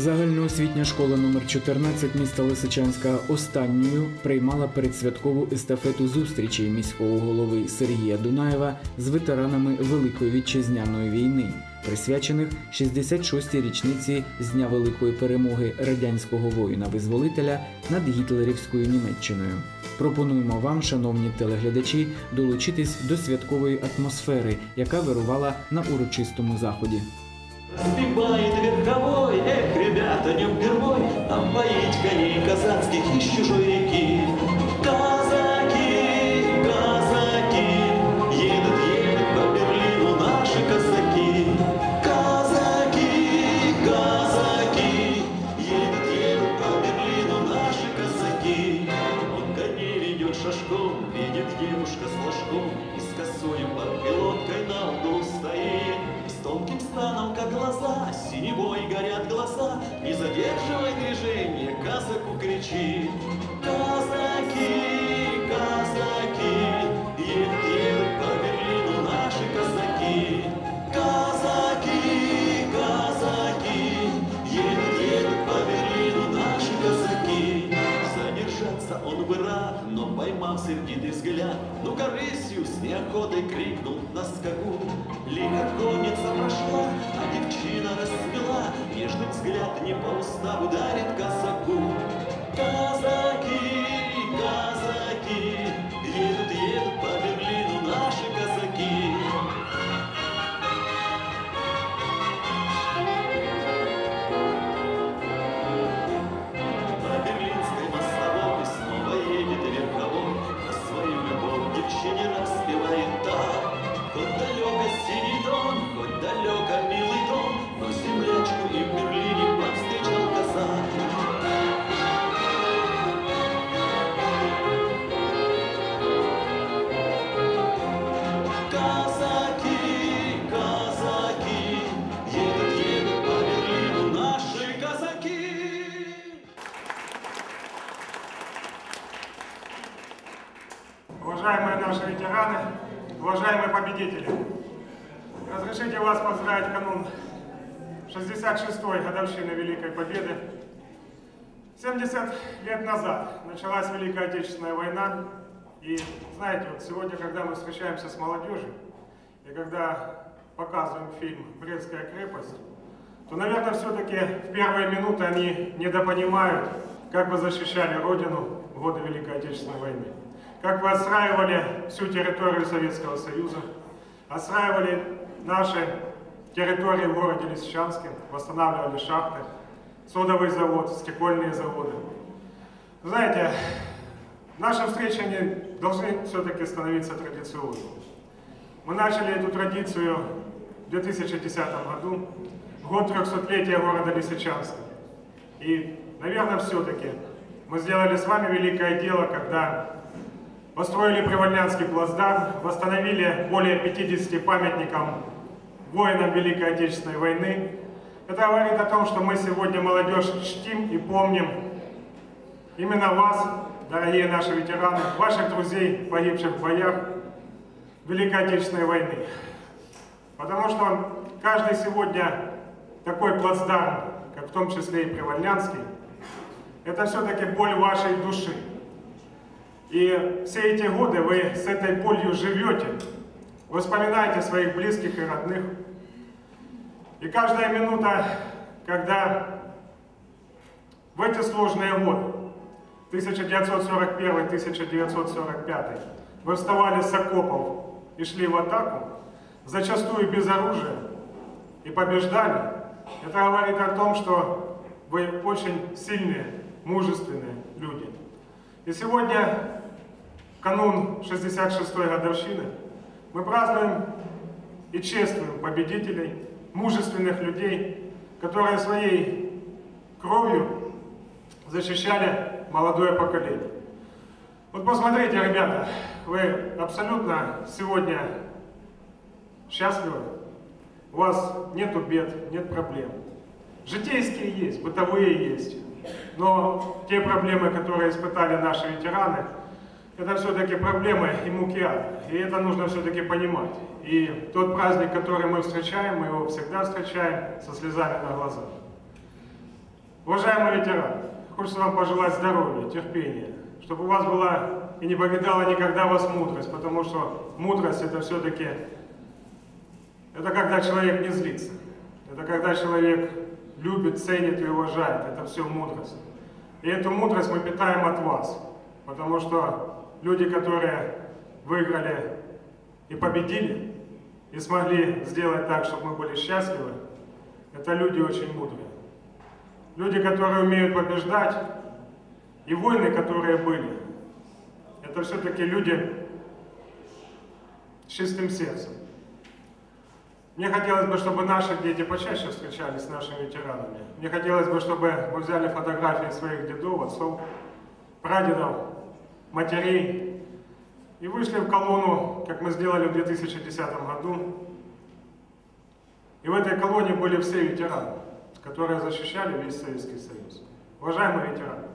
Загальноосвітня школа номер 14 міста Лисичанська останньою приймала передсвяткову естафету зустрічей міського голови Сергія Дунаєва з ветеранами Великої вітчизняної війни, присвячених 66-й річниці з дня великої перемоги радянського воїна-визволителя над гітлерівською Німеччиною. Пропонуємо вам, шановні телеглядачі, долучитись до святкової атмосфери, яка вирувала на урочистому заході. Разбивает верховой, поить коней казацких из чужой реки. С неохотой крикнул на скаку. Лихо конница прошла, а девчина расцвела, Нежный взгляд не по уставу дарит казаку. Казаки, 66-й годовщины Великой Победы. 70 лет назад началась Великая Отечественная война, и знаете, вот сегодня, когда мы встречаемся с молодежью, и когда показываем фильм «Брестская крепость», то, наверное, все-таки в первые минуты они недопонимают, как вы защищали Родину в годы Великой Отечественной войны. Как вы отстраивали всю территорию Советского Союза, отстраивали наши территории в городе Лисичанске, восстанавливали шахты, содовый завод, стекольные заводы. Знаете, наши встречи они должны все-таки становиться традиционными. Мы начали эту традицию в 2010 году, в год 300-летия города Лисичанска. И, наверное, все-таки мы сделали с вами великое дело, когда построили Привольнянский плацдарм, восстановили более 50 памятникам воинам Великой Отечественной войны. Это говорит о том, что мы сегодня молодежь чтим и помним именно вас, дорогие наши ветераны, ваших друзей, погибших в боях Великой Отечественной войны. Потому что каждый сегодня такой плацдарм, как в том числе и Привольнянский, это все-таки боль вашей души. И все эти годы вы с этой болью живете, вы вспоминаете своих близких и родных. И каждая минута, когда в эти сложные годы, 1941-1945, вы вставали с окопов и шли в атаку, зачастую без оружия, и побеждали, это говорит о том, что вы очень сильные, мужественные люди. И сегодня, канун 66-й годовщины, мы празднуем и чествуем победителей, мужественных людей, которые своей кровью защищали молодое поколение. Вот посмотрите, ребята, вы абсолютно сегодня счастливы, у вас нету бед, нет проблем. Житейские есть, бытовые есть. Но те проблемы, которые испытали наши ветераны, это все-таки проблемы и муки ада. И это нужно все-таки понимать. И тот праздник, который мы встречаем, мы его всегда встречаем со слезами на глазах. Уважаемые ветераны, хочется вам пожелать здоровья, терпения, чтобы у вас была и не покидала никогда вас мудрость, потому что мудрость это все-таки, это когда человек не злится, это когда человек любит, ценит и уважает, это все мудрость. И эту мудрость мы питаем от вас, потому что люди, которые выиграли и победили, и смогли сделать так, чтобы мы были счастливы, это люди очень мудрые. Люди, которые умеют побеждать, и войны, которые были, это все-таки люди с чистым сердцем. Мне хотелось бы, чтобы наши дети почаще встречались с нашими ветеранами. Мне хотелось бы, чтобы вы взяли фотографии своих дедов, отцов, прадедов, матерей и вышли в колонну, как мы сделали в 2010 году. И в этой колонне были все ветераны которые защищали весь Советский Союз. Уважаемые ветераны,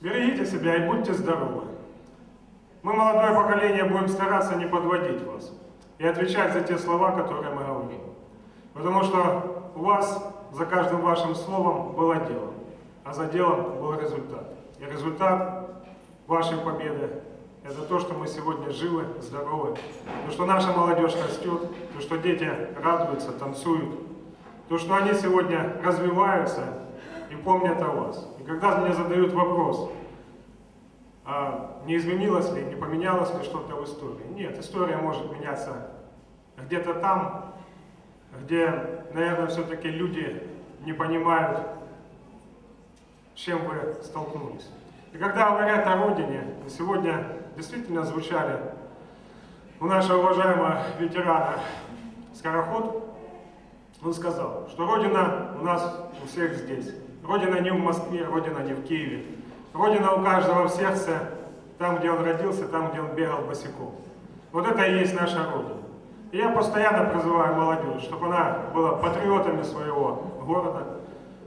берегите себя и будьте здоровы. Мы, молодое поколение, будем стараться не подводить вас и отвечать за те слова, которые мы говорим. Потому что у вас за каждым вашим словом было дело, а за делом был результат. И результат вашей победы – это то, что мы сегодня живы, здоровы, то, что наша молодежь растет, то, что дети радуются, танцуют, то, что они сегодня развиваются и помнят о вас. И когда мне задают вопрос, а не изменилось ли, не поменялось ли что-то в истории? Нет, история может меняться где-то там, где, наверное, все-таки люди не понимают, с чем вы столкнулись. И когда говорят о родине, сегодня действительно звучали у нашего уважаемого ветерана Скороход, он сказал, что Родина у нас у всех здесь. Родина не в Москве, Родина не в Киеве. Родина у каждого в сердце, там, где он родился, там, где он бегал босиком. Вот это и есть наша Родина. И я постоянно призываю молодежь, чтобы она была патриотами своего города,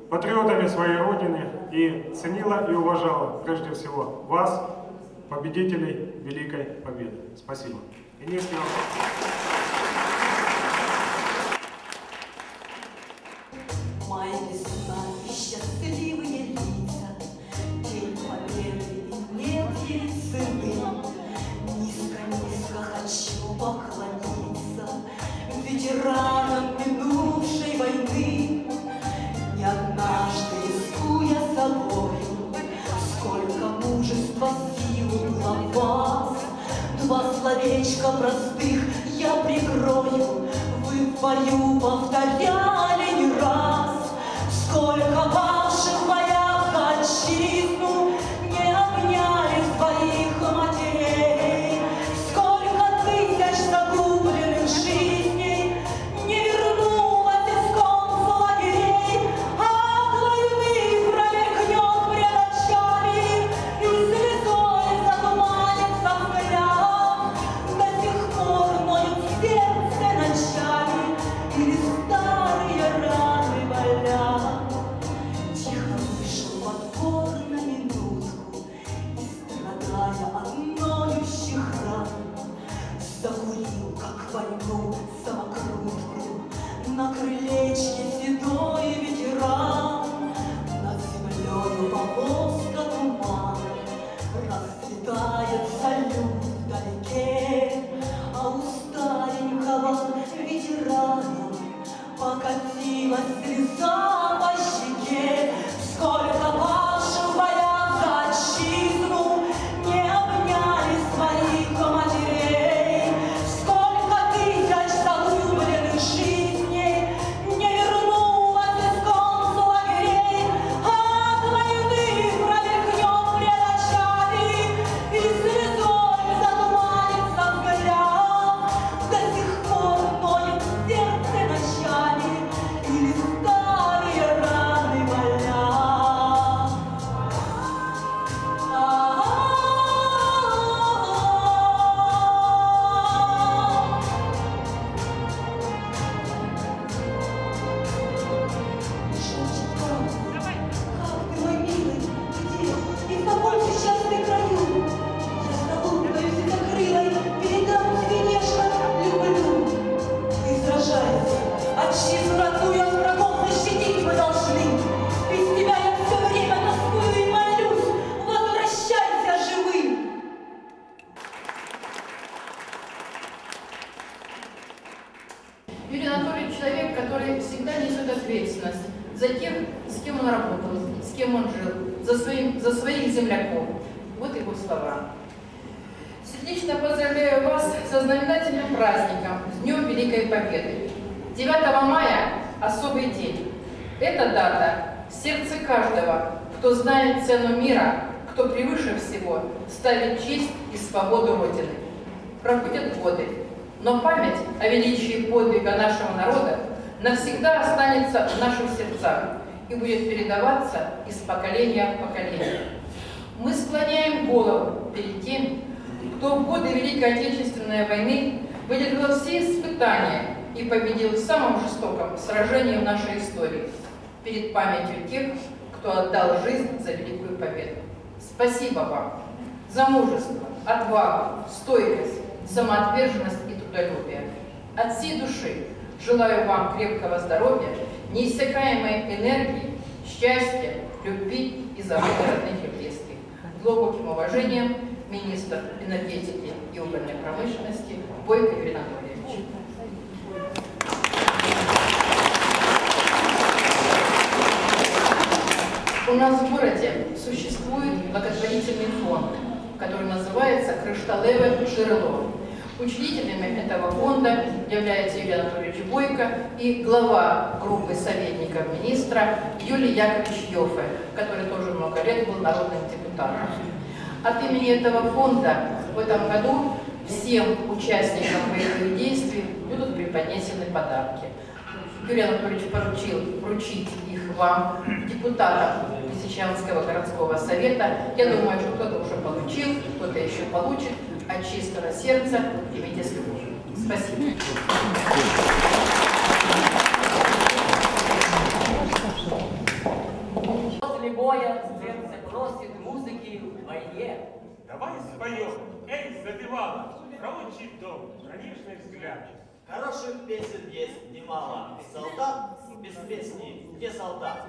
патриотами своей Родины и ценила и уважала прежде всего вас, победителей Великой Победы. Спасибо. И низкий ветеранам Сердечно поздравляю вас со знаменательным праздником, с Днем Великой Победы. 9 мая – особый день. Эта дата в сердце каждого, кто знает цену мира, кто превыше всего ставит честь и свободу Родины. Проходят годы, но память о величии подвига нашего народа навсегда останется в наших сердцах и будет передаваться из поколения в поколение. Мы склоняем голову перед тем, кто в годы Великой Отечественной войны выдержал все испытания и победил в самом жестоком сражении в нашей истории, перед памятью тех, кто отдал жизнь за великую победу. Спасибо вам за мужество, отвагу, стойкость, самоотверженность и трудолюбие. От всей души желаю вам крепкого здоровья, неиссякаемой энергии, счастья, любви и заботы родных и близких. Глубоким уважением министр энергетики и угольной промышленности Бойко Юрий Анатольевич. У нас в городе существует благотворительный фонд, который называется «Кришталеве Жирело». Учредителями этого фонда является Юрий Анатольевич Бойко и глава группы советников министра Юлий Яковлевич Йофе, который тоже много лет был народным депутатом. От имени этого фонда в этом году всем участникам боевых действий будут преподнесены подарки. Юрий Анатольевич поручил вручить их вам, депутатам Лисичанского городского совета. Я думаю, что кто-то уже получил, кто-то еще получит. От чистого сердца примите с любовью. Спасибо. После войне. Давай споем, эй, задевала, проучить дом, конечно, взгляд. Хороших песен есть немало. Солдат без песни не солдат.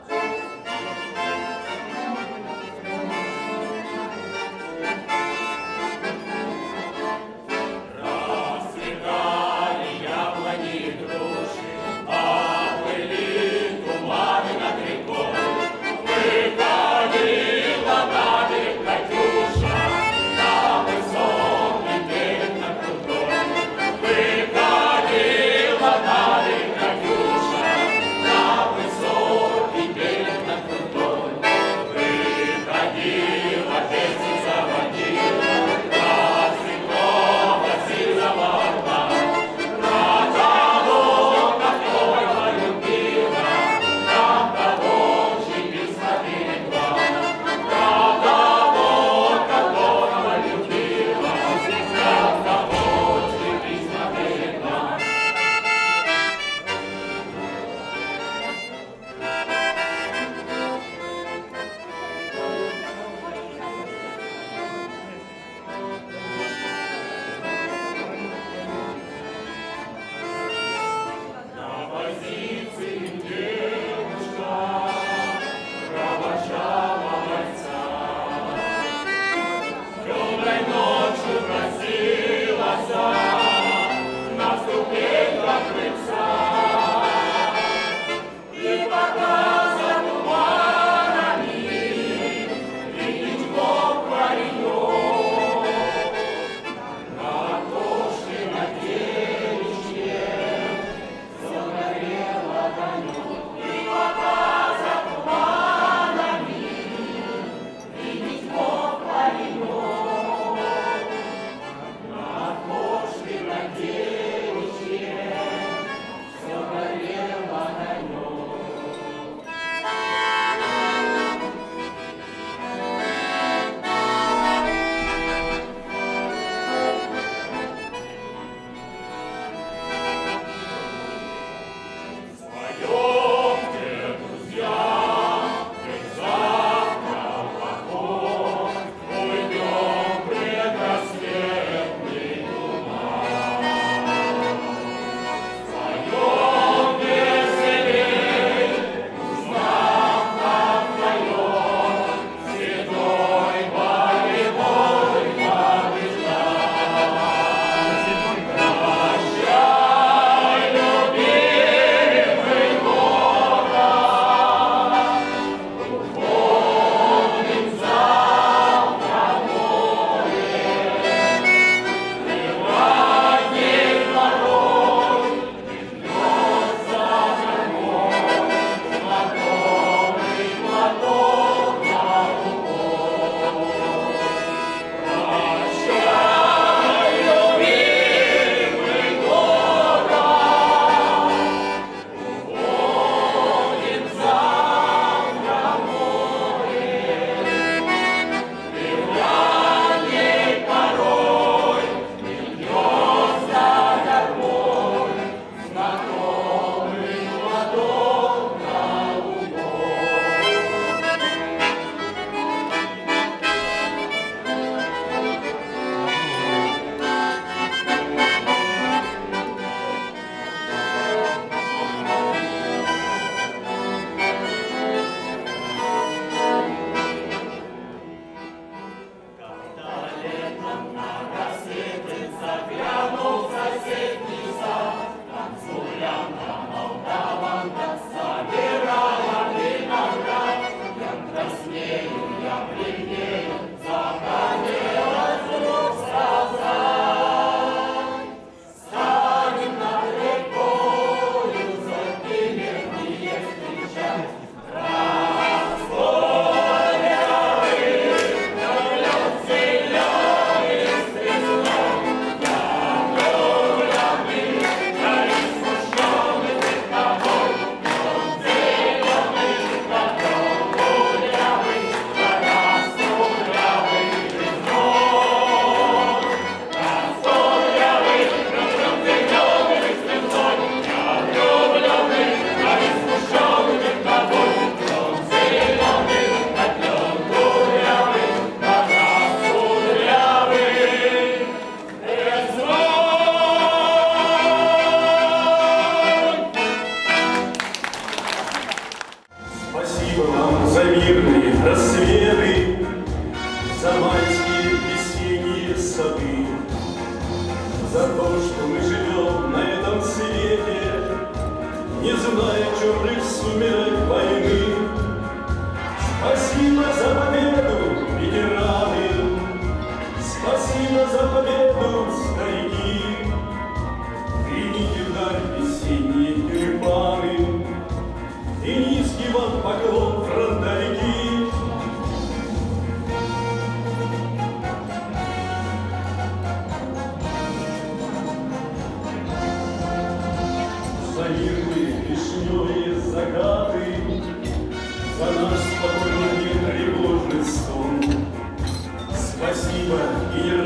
За мирные вишневые закаты, За наш спокойный тревожный сон. Спасибо, генералы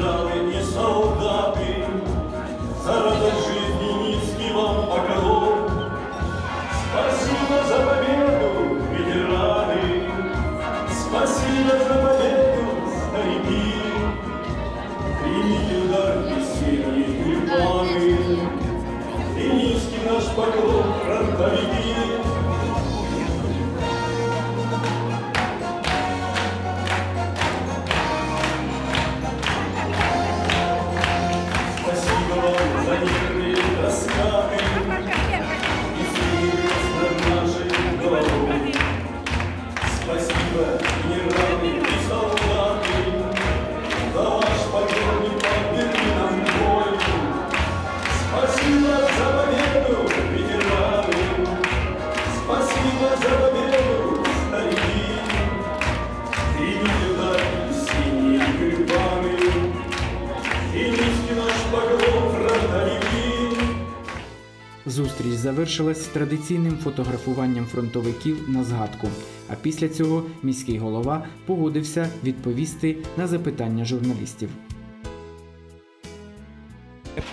завершилась традиційним фотографуванням фронтовиків на згадку. А після цього міський голова погодився відповісти на запитання журналістів.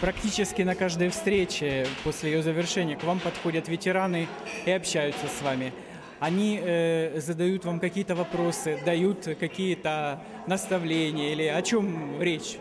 Практически на каждой встрече после ее завершения к вам подходят ветераны и общаются с вами. Они э, задают вам какие-то вопросы, дают какие-то наставления или о чем речь?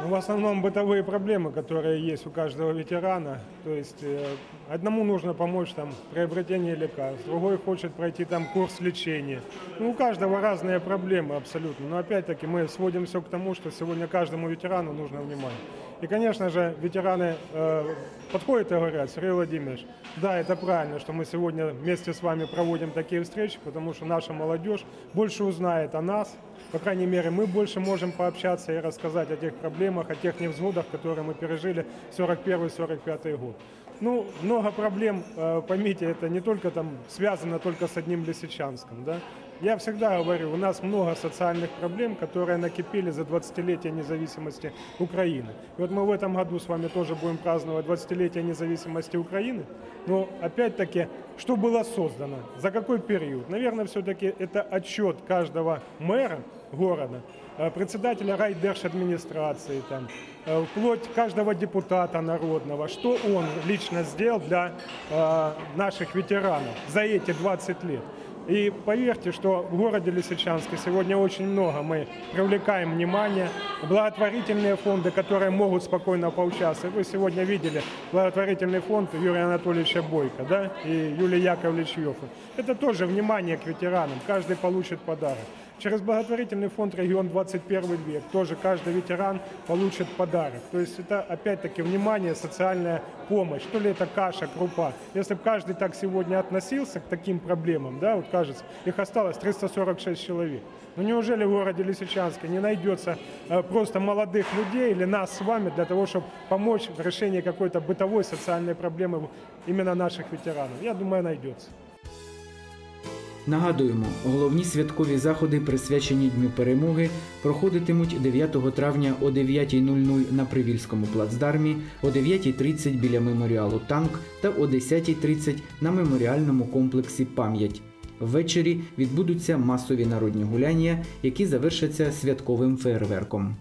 Ну, в основном бытовые проблемы, которые есть у каждого ветерана. То есть э, одному нужно помочь там в приобретении лекарств, другой хочет пройти там курс лечения. Ну, у каждого разные проблемы абсолютно. Но опять-таки мы сводим все к тому, что сегодня каждому ветерану нужно внимание. И, конечно же, ветераны э, подходят и говорят, Сергей Владимирович, да, это правильно, что мы сегодня вместе с вами проводим такие встречи, потому что наша молодежь больше узнает о нас, по крайней мере, мы больше можем пообщаться и рассказать о тех проблемах, о тех невзгодах, которые мы пережили 41-45 год. Ну, много проблем, э, поймите, это не только там связано только с одним Лисичанском, да. Я всегда говорю, у нас много социальных проблем, которые накипели за 20-летие независимости Украины. И вот мы в этом году с вами тоже будем праздновать 20-летие независимости Украины. Но опять-таки, что было создано, за какой период? Наверное, все-таки это отчет каждого мэра города, э, председателя райдержадминистрации, там, э, вплоть каждого депутата народного, что он лично сделал для э, наших ветеранов за эти 20 лет. И поверьте, что в городе Лисичанске сегодня очень много мы привлекаем внимание. Благотворительные фонды, которые могут спокойно поучаствовать. Вы сегодня видели благотворительный фонд Юрия Анатольевича Бойко да? и Юлии Яковлевич Йоффе. Это тоже внимание к ветеранам. Каждый получит подарок. Через благотворительный фонд «Регион 21 век» тоже каждый ветеран получит подарок. То есть это опять-таки внимание, социальная помощь. То ли это каша, крупа. Если бы каждый так сегодня относился к таким проблемам, да, вот кажется, их осталось 346 человек. Но неужели в городе Лисичанске не найдется э, просто молодых людей или нас с вами для того, чтобы помочь в решении какой-то бытовой социальной проблемы именно наших ветеранов? Я думаю, найдется. Нагадуємо, головні святкові заходи, присвячені Дню перемоги, проходитимуть 9 травня о 9.00 на Привільському плацдармі, о 9.30 біля меморіалу Танк та о 10.30 на меморіальному комплексі Пам'ять. Ввечері відбудуться масові народні гуляння, які завершаться святковим фейерверком.